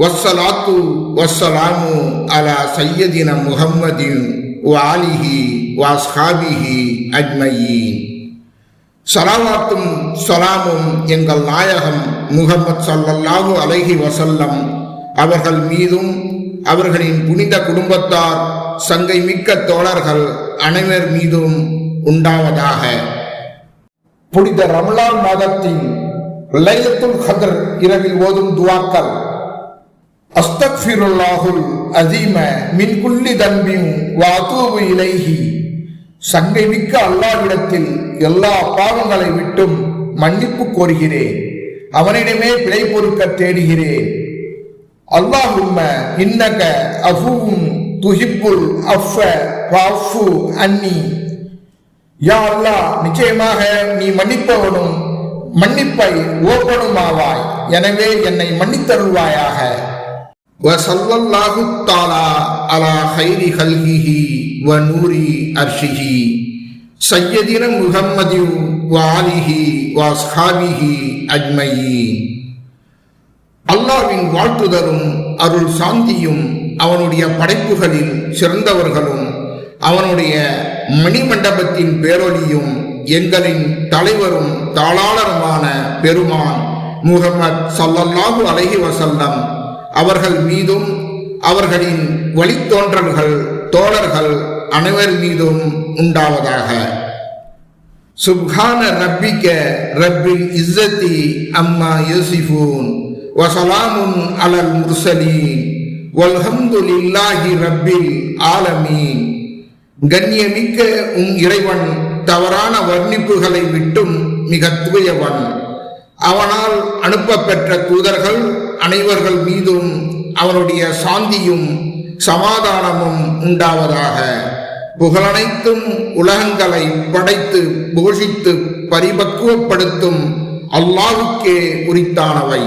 வஸ்ஸலாத்து வஸ்ஸலாமு அலா சையதின முகம்மதின் வாலிஹி வாஸ்ஹாபிஹி அஜ்மயீன். சலாவாத்தும் சலாமும் எங்கள் நாயகம் முகமது சல்லல்லாஹு அலைஹி வசல்லம் அவர்கள் மீதும் அவர்களின் புனித குடும்பத்தார் சங்கை மிக்க தோழர்கள் அனைவர் மீதும் உண்டாவதாக. புனித ரமலான் மாதத்தின் லைலத்துல் ஹதர் இரவில் ஓதும் துவாக்கள் அஸ்தக்ஃபிருல்லாஹுல் அதீம மின் குல்லி தன்பின் வாதூபு இலைஹி. சங்கை மிக்க அல்லாவிடத்தில் எல்லா பாவங்களை விட்டும் மன்னிப்பு கோருகிறேன். அவனிடமே பிழை பொறுக்க தேடுகிறேன். அல்லாஹும்ம இன்னக அஃபுவும் துஹிப்புல் அஃப வாஃபு அன்னி. யா அல்லாஹ் நிச்சயமாக நீ மன்னிப்பவனும் மன்னிப்பை ஓப்பனுமாவாய். எனவே என்னை மன்னித்தருள்வாயாக. وصلى الله تعالى على خير خلقه ونور عرشه سيدنا محمد وآله وأصحابه أجمعين அல்லாவின் வாழ்த்துதரும் அருள் சாந்தியும் அவனுடைய படைப்புகளில் சிறந்தவர்களும் அவனுடைய மணிமண்டபத்தின் பேரொலியும் எங்களின் தலைவரும் தாளாளருமான பெருமான் முகமது சல்லல்லாஹு அலைஹி வசல்லம் அவர்கள் மீதும் அவர்களின் வழித்தோன்றல்கள் தோழர்கள் அனைவர் மீதும் உண்டாவதாக. சுப்ஹான ரப்பிக்க ரப்பில் இஸ்ஸத்தி அம்மா யோசிஃபூன். வசலாமுன் அலல் முர்சலீன். வல்ஹம்துலில்லாஹி ரப்பில் ஆலமீன். கண்ணியமிக்க உம் இறைவன் தவறான வர்ணிப்புகளை விட்டும் மிக தூயவன் அவனால் அனுப்பப்பெற்ற தூதர்கள் அனைவர்கள் மீதும் அவனுடைய சாந்தியும் சமாதானமும் உண்டாவதாக. புகழனைத்தும் உலகங்களை படைத்து போஷித்து பரிபக்குவப்படுத்தும் அல்லாவுக்கே உரித்தானவை.